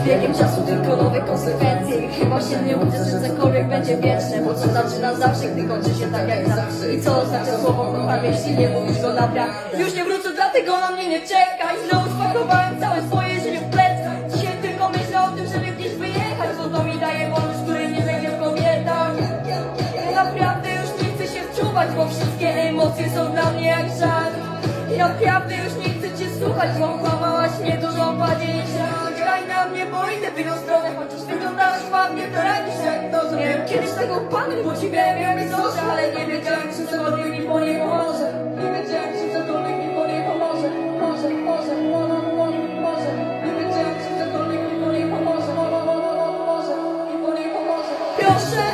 Z biegiem czasu tylko nowe konsekwencje I chyba się nie uda, że cokolwiek będzie wieczne Bo co zaczyna zawsze, gdy kończy się tak jak zawsze. I co oznacza słowo kocham, jeśli nie mówisz go naprawdę Już nie wrócę, dlatego na mnie nie czekaj Znowu spakowałem całe swoje życie w plecach Dzisiaj tylko myślę o tym, żeby gdzieś wyjechać Bo to mi daje wolność, której nie będzie w kobietach. Naprawdę już nie chcę się wczuwać, bo wszystkie emocje są dla mnie jak żart. I naprawdę już nie chcę cię słuchać, bo kłamałaś mnie dużo ładniejsza Graj od mnie, bo idę w inną stronę Chociaż wyglądasz ładnie, to radzisz jak to zrobiłem Kiedyś tego panu bo ci wiem, wiem i coś Ale nie wiedziałem, czy cokolwiek mi po niej pomoże. Nie wiedziałem, czy cokolwiek mi po niej pomoże. Może, może, może, może, może. Nie wiedziałem, czy cokolwiek mi po niej pomoże. Może, może, może, może, może I po niej pomoże. Proszę!